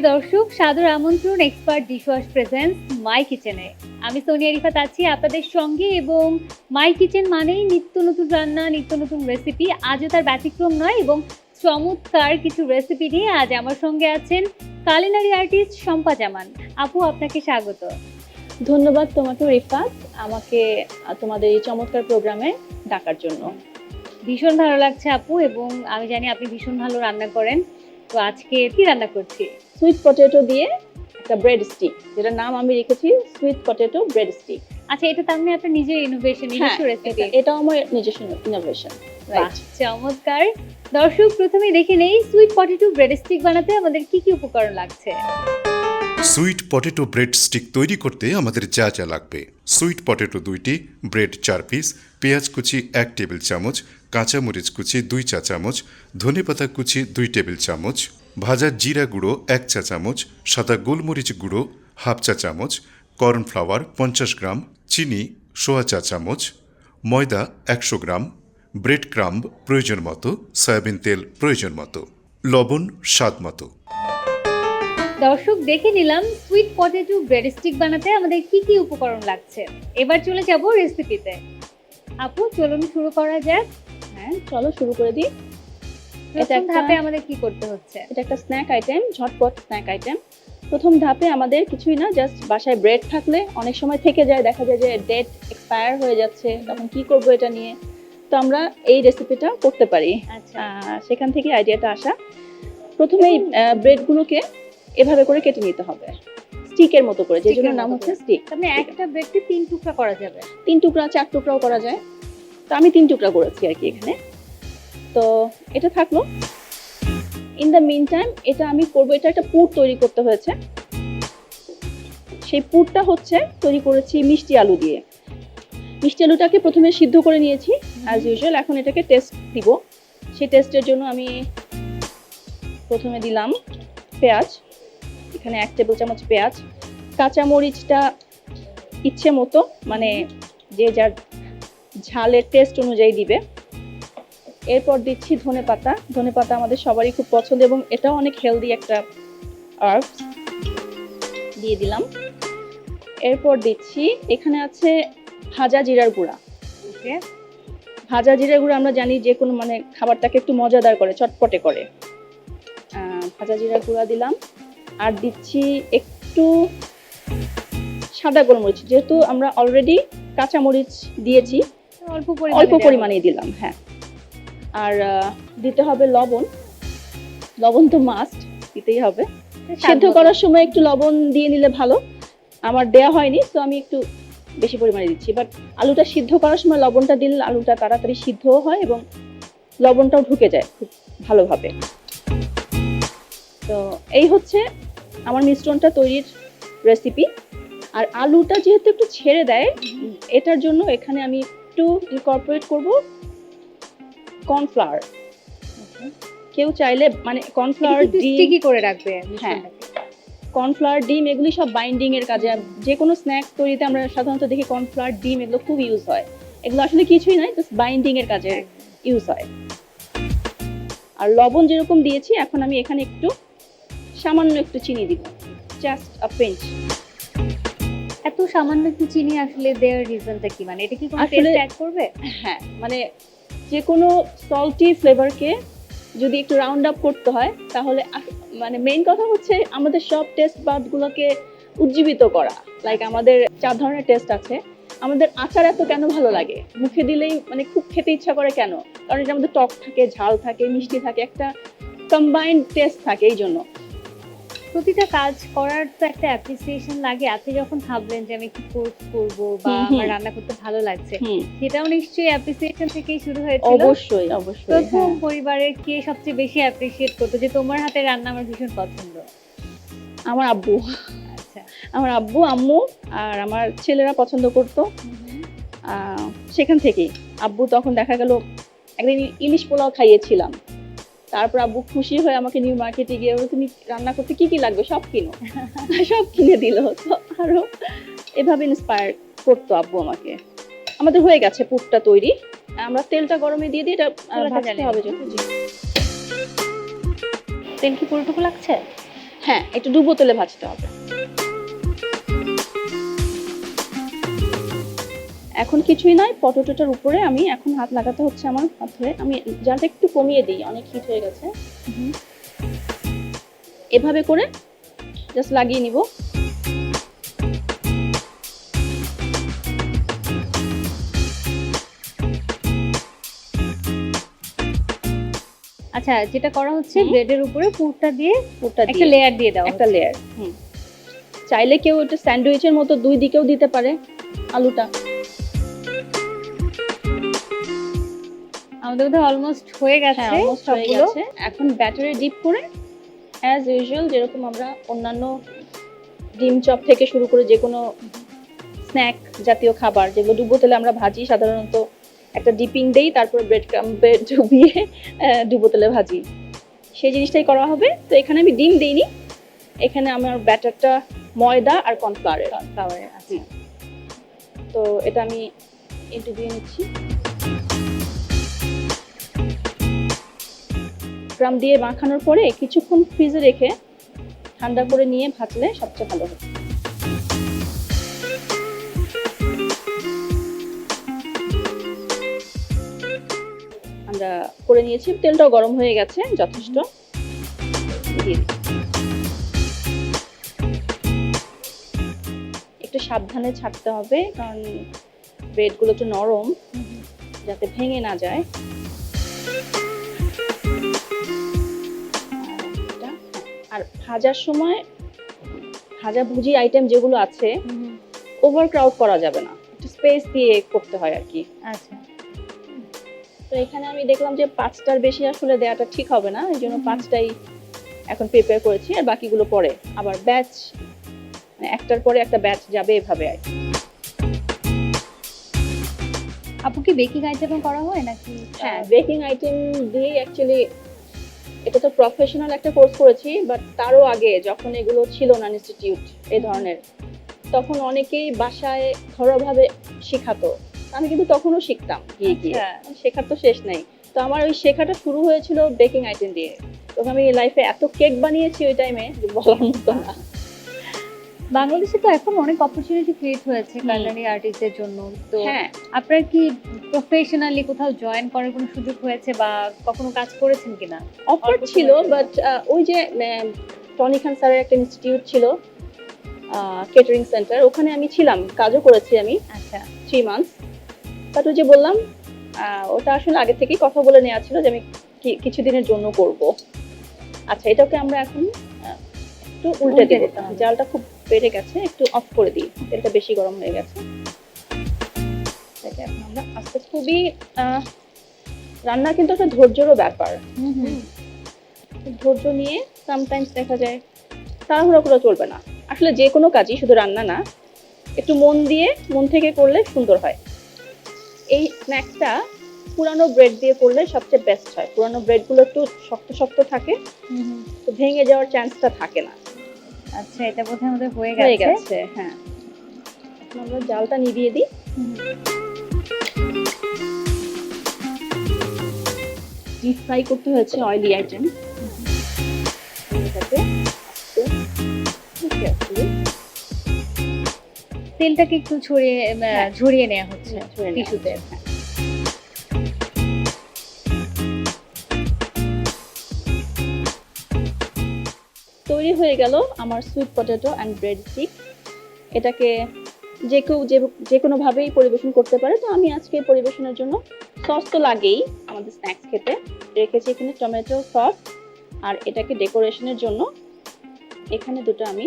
প্রিয় দর্শক সাদর আমন্ত্রণ এক্সপার্ট ডিশওয়াশ প্রেজেন্স মাই কিচেনে আমি সোনিয়া রিফাত আছি আপনাদের সঙ্গে এবং মাই কিচেন মানেই নিত্য নতুন রান্না নিত্য নতুন রেসিপি আজও তার ব্যতিক্রম নয় এবং চমৎকার কিছু রেসিপি নিয়ে আজ আমার সঙ্গে আছেন কালিনারি আর্টিস্ট শম্পা জামান। আপু আপনাকে স্বাগত। ধন্যবাদ তোমাকে রিফাত। আমাকে তোমাদের এই চমৎকার প্রোগ্রামে ডাকার জন্য। ভীষণ ভালো লাগছে আপু এবং আমি জানি আপনি ভীষণ ভালো রান্না করেন। তো আজকে কি রান্না করছি? সুইট পটেটো দিয়ে একটা ব্রেড স্টিক যেটার নাম আমি রেখেছি সুইট পটেটো ব্রেড স্টিক আচ্ছা এটা তার মানে আপনার নিজের ইনোভেশন নিজস্ব রেসিপি এটাও আমার নিজস্ব ইনোভেশন চমৎকার। দর্শক প্রথমে দেখে নেই সুইট পটেটো ব্রেড স্টিক বানাতে আমাদের কি কি উপকরণ লাগছে? সুইট পটেটো ব্রেড স্টিক তৈরি করতে আমাদের যা যা লাগবে। সুইট পটেটো দুইটি ব্রেড চার পিস পেঁয়াজ কুচি এক টেবিল চামচ কাঁচামরিচ কুচি দুই চা চামচ ধনেপাতা কুচি দুই টেবিল চামচ, ভাজা জিরা গুঁড়ো এক চা চামচ, সাদা গোলমরিচ গুঁড়ো হাফ চা চামচ, কর্নফ্লাওয়ার পঞ্চাশ গ্রাম, চিনি সোয়া চা চামচ, ময়দা একশো গ্রাম, ব্রেড ক্রাম্ব প্রয়োজন মতো, সয়াবিন তেল প্রয়োজন মতো, লবণ স্বাদ মতো। দর্শক, দেখে নিলাম সুইট পটেটো ব্রেড স্টিক বানাতে আমাদের কি কি উপকরণ লাগছে। এবার চলে যাব রেসিপিতে আপু, চলুন শুরু করা যাক। হ্যাঁ চলো শুরু করে দিই। এটা ধাপে আমাদের কি করতে হচ্ছে? এটা একটা স্ন্যাক আইটেম ঝটপট স্ন্যাক আইটেম প্রথম ধাপে আমাদের কিছুই না জাস্ট বাসায় ব্রেড থাকলে অনেক সময় থেকে যায় দেখা যায় যে ডেট এক্সপায়ার হয়ে যাচ্ছে তখন কি করব এটা নিয়ে। তো আমরা এই রেসিপিটা করতে পারি। আচ্ছা। সেখান থেকে আইডিয়াটা আসা। প্রথমে এই ব্রেডগুলোকে এভাবে করে কেটে নিতে হবে। স্টিকের মতো করে যে জন্য নাম হচ্ছে স্টিক মানে একটা ব্রেডকে তিন টুকরা করা যাবে? তিন টুকরা চার টুকরাও করা যায়। তো আমি তিন টুকরা করেছি আর কি এখানে। তো এটা থাকল। ইন দ্য মিন টাইম এটা আমি করব, এটা একটা পুর তৈরি করতে হয়েছে। সেই পুরটা হচ্ছে তৈরি করেছি মিষ্টি আলু দিয়ে। মিষ্টি আলুটাকে প্রথমে সিদ্ধ করে নিয়েছি অ্যাজ ইউজুয়াল এখন এটাকে টেস্ট দিব। সেই টেস্টের জন্য আমি প্রথমে দিলাম পেঁয়াজ, এখানে এক টেবিল চামচ পেঁয়াজ। কাঁচামরিচটা ইচ্ছে মতো মানে যে যার ঝালের টেস্ট অনুযায়ী দিবে। এরপর দিচ্ছি ধনে পাতা। ধনে পাতা আমাদের সবারই খুব পছন্দ এবং এটাও অনেক হেলদি একটা আর্বস দিয়ে দিলাম। এরপর দিচ্ছি এখানে আছে ভাজা জিরার গুঁড়া। ওকে। ভাজা জিরার গুঁড়া আমরা জানি যে কোনো মানে খাবারটাকে একটু মজাদার করে চটপটে করে। ভাজা জিরার গুঁড়া দিলাম। আর দিচ্ছি একটু সাদা গোলমরিচ। যেহেতু আমরা অলরেডি কাঁচা মরিচ দিয়েছি অল্প পরিমাণে অল্প পরিমাণে দিলাম হ্যাঁ। আর দিতে হবে লবণ। লবণ তো মাস্ট দিতেই হবে। স্বাদ সিদ্ধ করার সময় একটু লবণ দিয়ে নিলে ভালো। আমার দেয়া হয়নি তো আমি একটু বেশি পরিমাণে দিচ্ছি। বাট আলুটা সিদ্ধ করার সময় লবণটা দিলে আলুটা তাড়াতাড়ি সিদ্ধও হয় এবং লবণটাও ঢুকে যায় খুব ভালোভাবে। তো এই হচ্ছে আমার মিশ্রণটা তৈরির রেসিপি আর আলুটা যেহেতু একটু ছেড়ে দেয় এটার জন্য এখানে আমি একটু ইনকর্পোরেট করব কর্নফ্লাওয়ার কেউ চাইলে মানে কর্নফ্লাওয়ার ডিম করে রাখবে হ্যাঁ। কর্নফ্লাওয়ার ডিম এগুলি সব বাইন্ডিং এর কাজে আর যে কোনো স্ন্যাক্স তৈরিতে আমরা সাধারণত দেখি কর্নফ্লাওয়ার ডিম এগুলো খুব ইউজ হয়। এগুলো আসলে কিছুই নয় জাস্ট বাইন্ডিং এর কাজে ইউজ হয়। আর লবণ যেরকম দিয়েছি এখন আমি এখানে একটু সামান্য একটু চিনি দিব। জাস্ট আ পিঞ্চ এত সামান্য একটু চিনি আসলে দেওয়ার রিজনটা কি? মানে এটা কি কোনো টেস্ট অ্যাড করবে? হ্যাঁ মানে যে কোনো সল্টি ফ্লেভারকে যদি একটু রাউন্ড আপ করতে হয় তাহলে মানে মেইন কথা হচ্ছে আমাদের সব টেস্ট বাদগুলোকে উজ্জীবিত করা। লাইক আমাদের চার ধরনের টেস্ট আছে। আমাদের আচার এত কেন ভালো লাগে? মুখে দিলেই মানে খুব খেতে ইচ্ছা করে কেন? কারণ এটার মধ্যে টক থাকে ঝাল থাকে মিষ্টি থাকে একটা কম্বাইন্ড টেস্ট থাকে এই জন্য। প্রতিটা কাজ করার তো একটা অ্যাপ্রিসিয়েশন লাগে। আপনি যখন ভাবলেন যে আমি কি কোর্স করব বা। আমার রান্না করতে ভালো লাগছে সেটাও নিশ্চয়ই অ্যাপ্রিসিয়েশন থেকেই শুরু হয়েছিল। অবশ্যই অবশ্যই প্রথম হ্যাঁ। পরিবারের কে সবচেয়ে বেশি অ্যাপ্রিসিয়েট করতো যে তোমার হাতে রান্না আমার ভীষণ পছন্দ? আমার আব্বু। আচ্ছা। আমার আব্বু আম্মু আর আমার ছেলেরা পছন্দ করতো। আহ, সেখান থেকেই। আব্বু তখন দেখা গেল একদিন ইলিশ পোলাও খাইয়েছিলাম। তারপর আব্বু খুশি হয়ে আমাকে নিউ মার্কেটে গিয়ে তুমি রান্না করতে কি কি লাগবে? সব কিনো। সব কিনে দিল। তো আরও এভাবে ইন্সপায়ার করতো আব্বু আমাকে। আমাদের হয়ে গেছে পুরটা তৈরি। আমরা তেলটা গরমে দিয়ে দিই এটা ভাজতে হবে জি। তেল কি পুরোটুকু লাগছে? হ্যাঁ একটু ডুবো তেলে ভাজতে হবে। এখন কিছুই নয় পটেটোটার উপরে আমি এখন হাত লাগাতে হচ্ছে আমার হাতে। আমি জালটা একটু কমিয়ে দিই অনেক হিট হয়ে গেছে। এভাবে করে জাস্ট লাগিয়ে নিব। আচ্ছা যেটা করা হচ্ছে। ব্রেডের উপরে পুরটা দিয়ে পুরটা একটা লেয়ার দিয়ে দাও একটা লেয়ার হুম। চাইলে কেউ এটা স্যান্ডউইচের মতো দুই দিকেও দিতে পারে আলুটা। আমাদের বোধহয় অলমোস্ট হয়ে গেছে হ্যাঁ almost হয়ে গেছে। এখন ব্যাটারে ডিপ করে অ্যাজ ইউজুয়াল যেরকম আমরা অন্যান্য ডিম চপ থেকে শুরু করে যে কোনো স্ন্যাক জাতীয় খাবার যেগুলো ডুবো তেলে আমরা ভাজি সাধারণত একটা ডিপিং দেই তারপরে ব্রেড ক্রাম্পে ডুবিয়ে ডুবো তেলে ভাজি। সেই জিনিসটাই করা হবে। তো এখানে আমি ডিম দিইনি। এখানে আমার ব্যাটারটা ময়দা আর কর্নফ্লাওয়ারের ফ্লাওয়ারে আছে তো এটা আমি একটু দিয়ে নিচ্ছি। গ্রাম দিয়ে মাখানোর পরে কিছুক্ষণ ফ্রিজে রেখে ঠান্ডা করে নিয়ে ভাজলে সবচেয়ে ভালো হবে আমরা করে নিয়েছি, তেলটাও গরম হয়ে গেছে, যথেষ্ট। একটু সাবধানে ছাড়তে হবে, কারণ ব্রেডগুলো একটু নরম, যাতে ভেঙে না যায়। আর ভাজার সময় ভাজা ভুজি আইটেম যেগুলো আছে ওভার ক্রাউড করা যাবে না। একটু স্পেস দিয়ে করতে হয় আর কি। আচ্ছা। তো এখানে আমি দেখলাম যে পাঁচটার বেশি আসলে দেওয়াটা ঠিক হবে না এই জন্য পাঁচটাই এখন প্রিপেয়ার করেছি আর বাকিগুলো পরে। আবার ব্যাচ একটার পরে একটা ব্যাচ যাবে এভাবে আর কি। আপু কি বেকিং আইটেম করা হয় নাকি? হ্যাঁ বেকিং আইটেম দিয়ে অ্যাকচুয়ালি এটা তো প্রফেশনাল একটা কোর্স করেছি বাট তারও আগে যখন এগুলো ছিল না ইনস্টিটিউট এই ধরনের তখন অনেকেই বাসায় ঘরোয়াভাবে শেখাতো। আমি কিন্তু তখনও শিখতাম গিয়ে গিয়ে। আচ্ছা। শেখার তো শেষ নেই। তো আমার ওই শেখাটা শুরু হয়েছিল বেকিং আইটেম দিয়ে। তখন আমি লাইফে এত কেক বানিয়েছি ওই টাইমে বলার মতো না। বাংলাদেশে তো এখন অনেক অপরচুনিটি ক্রিয়েট হয়েছে কালারি আর্টিস্টদের জন্য। তো হ্যাঁ। আপনার কি প্রফেশনালি কোথাও জয়েন করার কোনো সুযোগ হয়েছে বা কখনো কাজ করেছেন কিনা? অফার ছিল। বাট ওই যে টনি খান স্যারের একটা ইনস্টিটিউট ছিল কেটারিং সেন্টার ওখানে আমি ছিলাম কাজও করেছি আমি। আচ্ছা। থ্রি মান্থস বাট ওই যে বললাম ওটা আসলে আগে থেকেই কথা বলে নেওয়া ছিল যে আমি কিছুদিনের জন্য করব। আচ্ছা এটাকে আমরা এখন একটু উল্টে দেবো। জালটা খুব বেড়ে গেছে একটু অফ করে দিই তেলটা বেশি গরম হয়ে গেছে। এটাকে এখন আমরা আস্তে খুবই রান্না কিন্তু একটা ধৈর্যেরও ব্যাপার। ধৈর্য নিয়ে সামটাইমস দেখা যায় তাড়াহুড়ো করে চলবে না। আসলে যে কোনো কাজই শুধু রান্না না একটু মন দিয়ে মন থেকে করলে সুন্দর হয়। এই স্ন্যাক্সটা পুরানো ব্রেড দিয়ে করলে সবচেয়ে বেস্ট হয়। পুরানো ব্রেডগুলো একটু শক্ত শক্ত থাকে। তো ভেঙে যাওয়ার চান্সটা থাকে না। আচ্ছা এটা বোধহয় আমাদের হয়ে হয়ে গেছে হ্যাঁ আমরা জালটা নিভিয়ে দিই। ডিপ ফ্রাই করতে হয়েছে অয়েলি আইটেম তেলটাকে একটু ছড়িয়ে হ্যাঁ। ঝরিয়ে নেওয়া হচ্ছে নেওয়া টিস্যুতে হ্যাঁ। তৈরি হয়ে গেল আমার sweet potato and bread stick এটাকে যে কেউ যে যে কোনোভাবেই পরিবেশন করতে পারে, তো আমি আজকে পরিবেশনের জন্য সস তো লাগেই আমাদের স্ন্যাক্স খেতে। রেখেছি এখানে টমেটো সস আর এটাকে ডেকোরেশনের জন্য। এখানে দুটো আমি,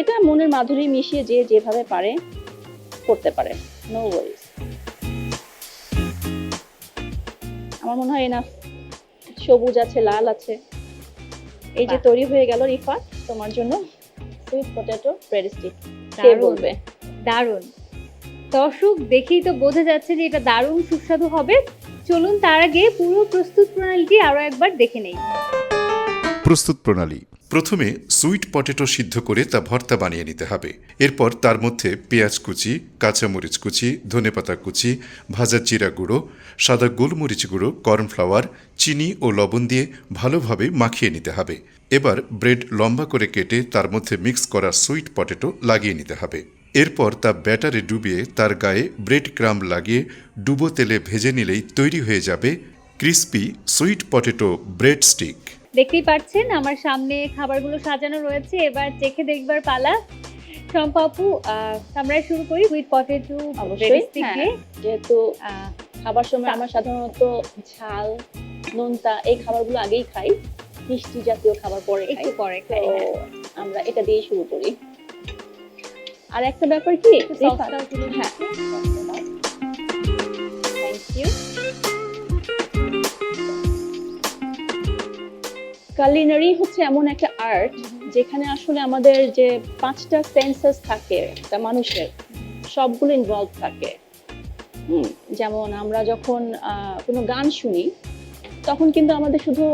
এটা মনের মাধুরী মিশিয়ে যে যেভাবে পারে করতে পারে নো ওয়ারিজ আমার মনে হয় এনাফ সবুজ আছে, লাল আছে। এই যে তৈরি হয়ে গেল রিফাত তোমার জন্য সুইট পটেটো ব্রেড স্টিক কে বলবে? দারুণ। দর্শক দেখেই তো বোঝা যাচ্ছে যে এটা দারুণ সুস্বাদু হবে। চলুন তার আগে পুরো প্রস্তুত প্রণালীটি আরও একবার দেখে নেই। প্রস্তুত প্রণালী। প্রথমে সুইট পটেটো সিদ্ধ করে তা ভর্তা বানিয়ে নিতে হবে। এরপর তার মধ্যে পেঁয়াজ কুচি, কাঁচামরিচ কুচি, ধনেপাতা কুচি, ভাজা জিরা গুঁড়ো, সাদা গোলমরিচ গুঁড়ো, কর্নফ্লাওয়ার, চিনি ও লবণ দিয়ে ভালোভাবে মাখিয়ে নিতে হবে। এবার ব্রেড লম্বা করে কেটে তার মধ্যে মিক্স করা সুইট পটেটো লাগিয়ে নিতে হবে। এরপর তা ব্যাটারে ডুবিয়ে তার গায়ে ব্রেড ক্রাম্ব লাগিয়ে ডুবো তেলে ভেজে নিলেই তৈরি হয়ে যাবে crispy sweet potato bread stick. দেখতেই পাচ্ছেন আমার সামনে খাবারগুলো সাজানো রয়েছে। এবার চেখে দেখবার পালা। শম্পা আপু আহ, আমরা শুরু করি উইথ পটেটো অবশ্যই হ্যাঁ যেহেতু খাবার সময় আমরা সাধারণত ঝাল নোনতা এই খাবারগুলো আগেই খাই মিষ্টি জাতীয় খাবার পরে একটু পরে খাই হ্যাঁ। আমরা এটা দিয়ে শুরু করি। আর একটা ব্যাপার কি সসটাও হ্যাঁ। থ্যাংক ইউ কালিনারি হচ্ছে এমন একটা আর্ট যেখানে আসলে আমাদের যে পাঁচটা সেন্সেস থাকে একটা মানুষের সবগুলো ইনভলভ থাকে। হুম যেমন আমরা যখন কোনো গান শুনি তখন কিন্তু আমাদের শুধু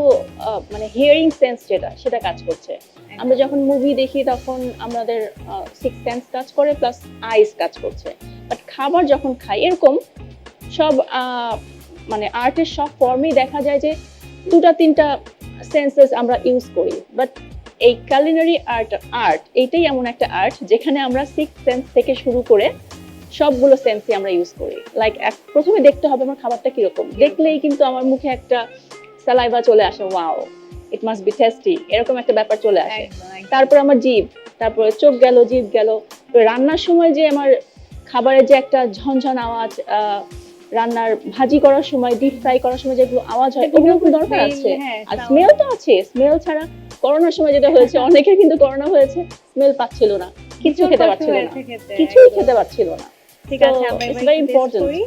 মানে হিয়ারিং সেন্স যেটা সেটা কাজ করছে। আমরা যখন মুভি দেখি তখন আমাদের সিক্স সেন্স কাজ করে প্লাস আইস কাজ করছে। বাট খাবার যখন খাই এরকম সব মানে আর্টের সব ফর্মেই দেখা যায় যে দুটা তিনটা সেন্সেস আমরা ইউজ করি। বাট এই কালিনারি আর্ট আর্ট এইটাই এমন একটা আর্ট যেখানে আমরা সিক্স সেন্স থেকে শুরু করে সবগুলো সেন্সই আমরা ইউজ করি। লাইক প্রথমে দেখতে হবে আমার খাবারটা কীরকম। দেখলেই কিন্তু আমার মুখে একটা সালাইভা চলে আসে wow it must be tasty এরকম একটা ব্যাপার চলে আসে। তারপর আমার জিভ তারপরে চোখ গেল জিভ গেল। রান্নার সময় যে আমার খাবারের যে একটা ঝনঝন আওয়াজ আহ, রান্নার ভাজি করার সময় ডিপ ফ্রাই করার সময় যেগুলো আওয়াজ হয় ওগুলো কি দরকার আছে। হ্যাঁ, আর স্মেল তো আছে। স্মেল ছাড়া করোনার সময় যেটা হয়েছে অনেকের কিন্তু করোনা হয়েছে স্মেল পাচ্ছিল না। কিছু খেতে পারছিল না। কিছুই খেতে পারছিল না। ঠিক আছে আমরা important. করি।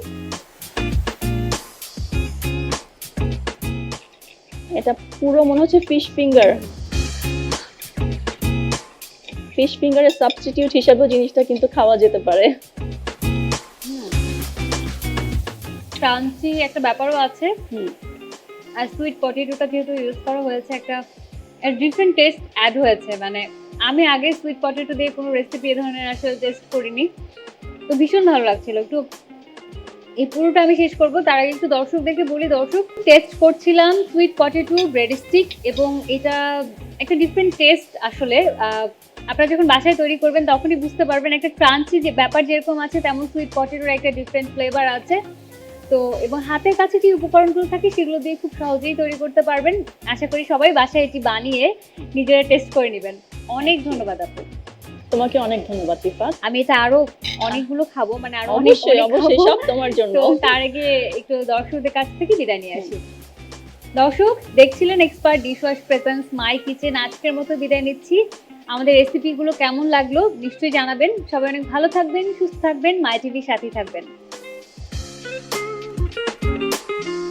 এটা পুরো মনে হচ্ছে ফিশ ফিঙ্গার ফিশ ফিঙ্গারের সাবস্টিটিউট হিসাবেও জিনিসটা কিন্তু খাওয়া যেতে পারে। ক্রাঞ্চি একটা ব্যাপারও আছে। আর সুইট পটেটোটা যেহেতু ইউজ করা হয়েছে, একটা ডিফারেন্ট টেস্ট অ্যাড হয়েছে। মানে আমি আগে সুইট পটেটো দিয়ে কোনো রেসিপি এ ধরনের আসলে টেস্ট করিনি। তো ভীষণ ভালো লাগছিল। একটু, এই পুরোটা আমি শেষ করব। তার আগে একটু দর্শকদেরকে বলি, দর্শক টেস্ট করছিলাম সুইট পটেটো ব্রেড স্টিক এবং এটা একটা ডিফারেন্ট টেস্ট আসলে। আপনারা যখন বাসায় তৈরি করবেন, তখনই বুঝতে পারবেন একটা ক্রাঞ্চি যে ব্যাপার যেরকম আছে, তেমন সুইট পটেটোর একটা ডিফারেন্ট ফ্লেভার আছে। তো এবং হাতের কাছে যে উপকরণগুলো থাকে সেগুলো দিয়ে খুব সহজেই তৈরি করতে পারবেন। আশা করি সবাই বাসায় এটি বানিয়ে নিজেরা টেস্ট করে নেবেন। অনেক ধন্যবাদ আপু। তোমাকে অনেক ধন্যবাদ রিফাত আমি এটা আরও অনেকগুলো খাব মানে আরও অবশ্যই অবশ্যই সব তোমার জন্য। তো তার আগে একটু দর্শকদের কাছ থেকে বিদায় নিয়ে আসি। দর্শক দেখছিলেন expert dishwash presents my kitchen আজকের মতো বিদায় নিচ্ছি। আমাদের রেসিপিগুলো কেমন লাগল নিশ্চয়ই জানাবেন। সবাই অনেক ভালো থাকবেন সুস্থ থাকবেন মাই টিভির সাথেই থাকবেন। Bye.